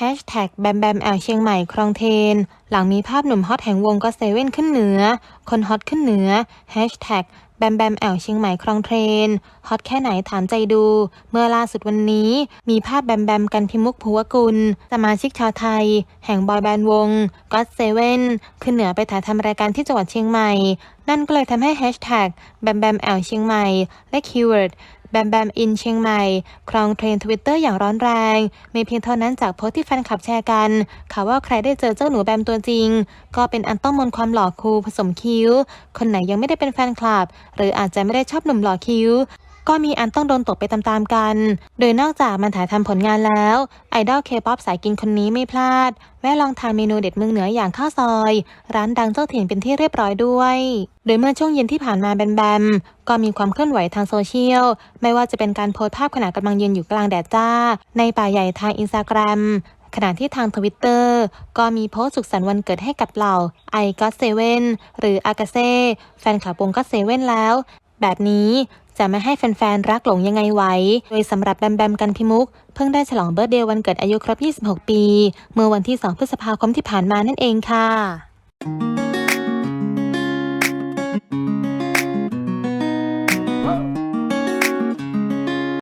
Hashtag แบมแบมแอลเชียงใหม่ครองเทรนหลังมีภาพหนุ่มฮอตแห่งวงก็เซเว่นขึ้นเหนือ คนฮอตขึ้นเหนือ Hashtag แบมแบมแอลเชียงใหม่ครองเทรนฮอตแค่ไหนถามใจดู เมื่อล่าสุดวันนี้ มีภาพแบมแบมกันพิมุกภูวกุล สมาชิกชาวไทย แห่งบอยแบนด์วงก็เซเว่นขึ้นเหนือไปถ่ายทำรายการที่จังหวัดเชียงใหม่ นั่นก็เลยทำให้แฮชแท็กแบมแบมแอลเชียงใหม่และคีย์เวิร์ด แบมแบมอินเชียงใหม่ ครองเทรนทวิตเตอร์อย่างร้อนแรง ไม่เพียงเท่านั้นจากโพสต์ที่แฟนคลับแชร์กัน ข่าวว่าใครได้เจอเจ้าหนูแบมตัวจริง ก็เป็นอันต้องมนความหล่อคูลผสมคิ้ว คนไหนยังไม่ได้เป็นแฟนคลับ หรืออาจจะไม่ได้ชอบหนุ่มหล่อคิ้ว ก็มีอันต้องโดนตกไปตามๆกัน โดยนอกจากมันถ่ายทำผลงานแล้วไอดอลเคป๊อปสายกินคนนี้ไม่พลาด แวะลองทานเมนูเด็ดเมืองเหนืออย่างข้าวซอย ร้านดังเจ้าถิ่นเป็นที่เรียบร้อยด้วย โดยเมื่อช่วงเย็นที่ผ่านมาแบมแบมก็มีความเคลื่อนไหวทางโซเชียล ไม่ว่าจะเป็นการโพสภาพขณะกำลังยืนอยู่กลางแดดจ้า ในป่าใหญ่ทางอินสตาแกรมขณะที่ทางทวิตเตอร์ก็มีโพสต์สุขสันต์วันเกิดให้กับเหล่าไอก็เซเว่นหรืออากาเซ่แฟนคลับวงก็เซเว่นแล้ว แบบนี้ จะไม่ให้แฟนๆ รักหลงยังไงไหวโดยสำหรับแบมแบมกันพิมุก เพิ่งได้ฉลองเบิร์ดเดย์วันเกิดอายุครบ 26 ปี เมื่อวันที่ 2 พฤษภาคมที่ผ่านมานั่นเองค่ะ